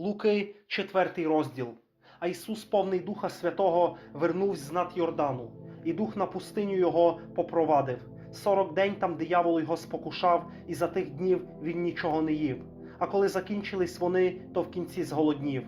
Луки, 4 розділ. А Ісус, повний Духа Святого, вернувся з над Йордану, і дух на пустиню його попровадив. Сорок день там диявол його спокушав, і за тих днів він нічого не їв. А коли закінчились вони, то в кінці зголоднів.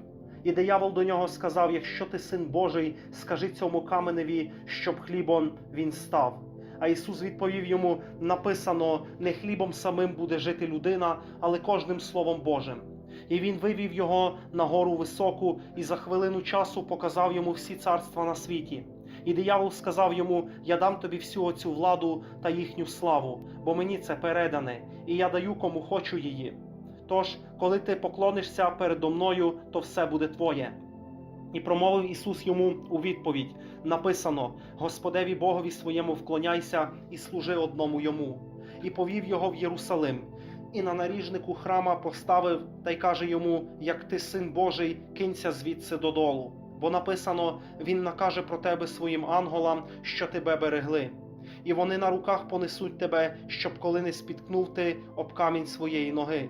І диявол до нього сказав: Якщо ти син Божий, скажи цьому каменеві, щоб хлібом він став. А Ісус відповів йому: написано: не хлібом самим буде жити людина, але кожним словом Божим. І він вивів його на гору високу і за хвилину часу показав йому всі царства на світі. І диявол сказав йому: Я дам тобі всю оцю владу та їхню славу, бо мені це передане, і я даю кому хочу її. Тож, коли ти поклонишся передо мною, то все буде твоє. І промовив Ісус йому у відповідь: написано: Господеві Богові своєму вклоняйся і служи одному йому. І повів його в Єрусалим. І на наріжнику храма поставив та й каже йому: Як ти син Божий, кинься звідси додолу. Бо написано: Він накаже про тебе своїм анголам, що тебе берегли. І вони на руках понесуть тебе, щоб коли не спіткнув ти об камінь своєї ноги.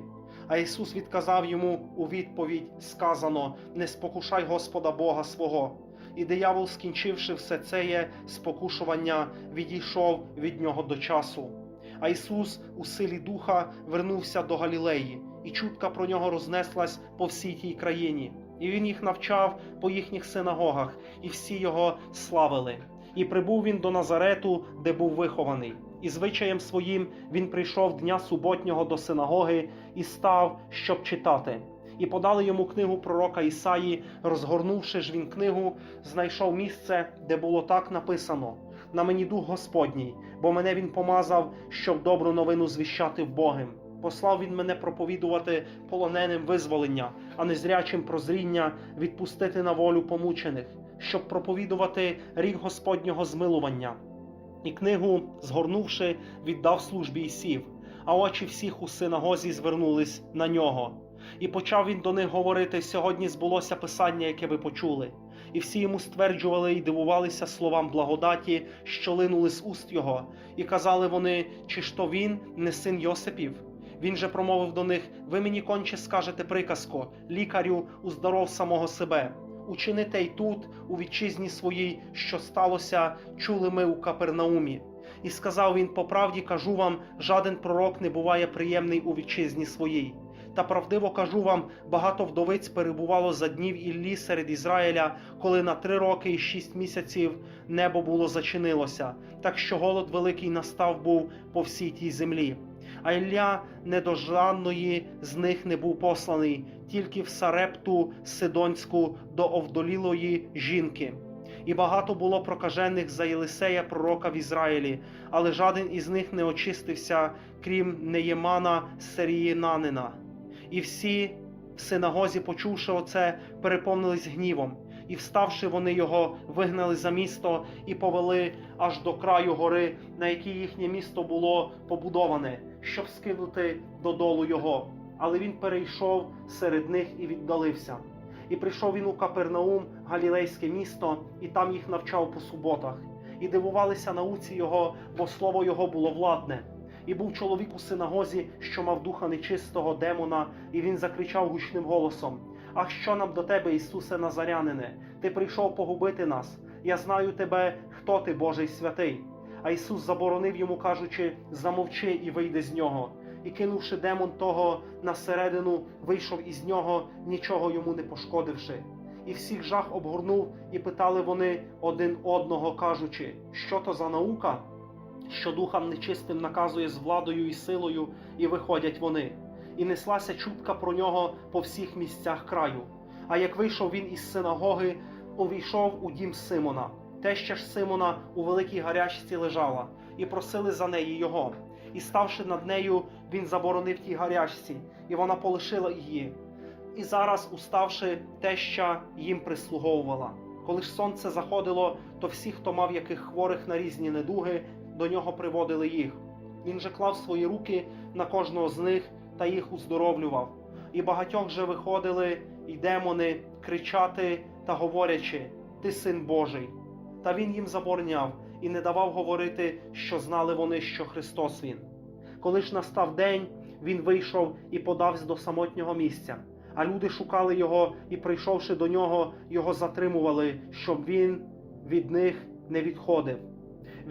А Ісус відказав йому у відповідь сказано: Не спокушай Господа Бога свого. І диявол, скінчивши все це спокушування, відійшов від нього до часу. А Ісус у силі духа вернувся до Галілеї, і чутка про нього рознеслась по всій тій країні. І він їх навчав по їхніх синагогах, і всі його славили. І прибув він до Назарету, де був вихований. І звичаєм своїм він прийшов дня суботнього до синагоги і став, щоб читати. І подали йому книгу пророка Ісаї, розгорнувши ж він книгу, знайшов місце, де було так написано: На мені дух Господній, бо мене він помазав, щоб добру новину звіщати вбогим. Послав він мене проповідувати полоненим визволення, а незрячим прозріння відпустити на волю помучених, щоб проповідувати рік Господнього змилування. І книгу, згорнувши, віддав службі і сів, а очі всіх у синагозі звернулись на нього. І почав він до них говорити: сьогодні збулося писання, яке ви почули. І всі йому стверджували і дивувалися словам благодаті, що линули з уст його, і казали вони, чи ж то він не син Йосипів. Він же промовив до них: Ви мені конче скажете приказку, лікарю, уздоров самого себе. Учините й тут, у вітчизні своїй, що сталося, чули ми у Капернаумі. І сказав він: по правді кажу вам, жаден пророк не буває приємний у вітчизні своїй. Та правдиво кажу вам, багато вдовиць перебувало за днів Іллі серед Ізраїля, коли на три роки і шість місяців небо було зачинилося, так що голод великий настав був по всій тій землі. А Ілля недожданної з них не був посланий, тільки в Сарепту Сидонську до овдолілої жінки. І багато було прокажених за Єлисея пророка в Ізраїлі, але жаден із них не очистився, крім Неємана Серіїнанина. І всі в синагозі, почувши оце, переповнились гнівом, і, вставши, вони його вигнали за місто і повели аж до краю гори, на якій їхнє місто було побудоване, щоб скинути додолу його. Але він перейшов серед них і віддалився. І прийшов він у Капернаум, галілейське місто, і там їх навчав по суботах. І дивувалися науці його, бо слово його було владне. І був чоловік у синагозі, що мав духа нечистого демона, і він закричав гучним голосом: Ах, що нам до тебе, Ісусе Назарянине? Ти прийшов погубити нас. Я знаю тебе, хто ти, Божий святий. А Ісус заборонив йому, кажучи: Замовчи і вийди з нього. І кинувши демон того на середину, вийшов із нього, нічого йому не пошкодивши. І всіх жах обгорнув, і питали вони один одного, кажучи, що то за наука? Що духам нечистим наказує з владою і силою, і виходять вони. І неслася чутка про нього по всіх місцях краю. А як вийшов він із синагоги, увійшов у дім Симона. Теща ж Симона у великій гарячці лежала, і просили за неї його. І ставши над нею, він заборонив тій гарячці, і вона полишила її. І зараз, уставши, теща їм прислуговувала. Коли ж сонце заходило, то всі, хто мав яких хворих на різні недуги, до нього приводили їх. Він же клав свої руки на кожного з них та їх уздоровлював. І багатьох же виходили й демони кричати та говорячи: Ти син Божий. Та він їм забороняв і не давав говорити, що знали вони, що Христос Він. Коли ж настав день, він вийшов і подався до самотнього місця, А люди шукали його і, прийшовши до нього, його затримували, щоб він від них не відходив.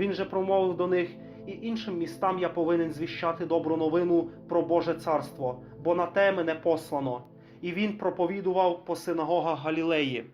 Він же промовив до них, і іншим містам я повинен звіщати добру новину про Боже царство, бо на те мене послано. І він проповідував по синагогах Галілеї.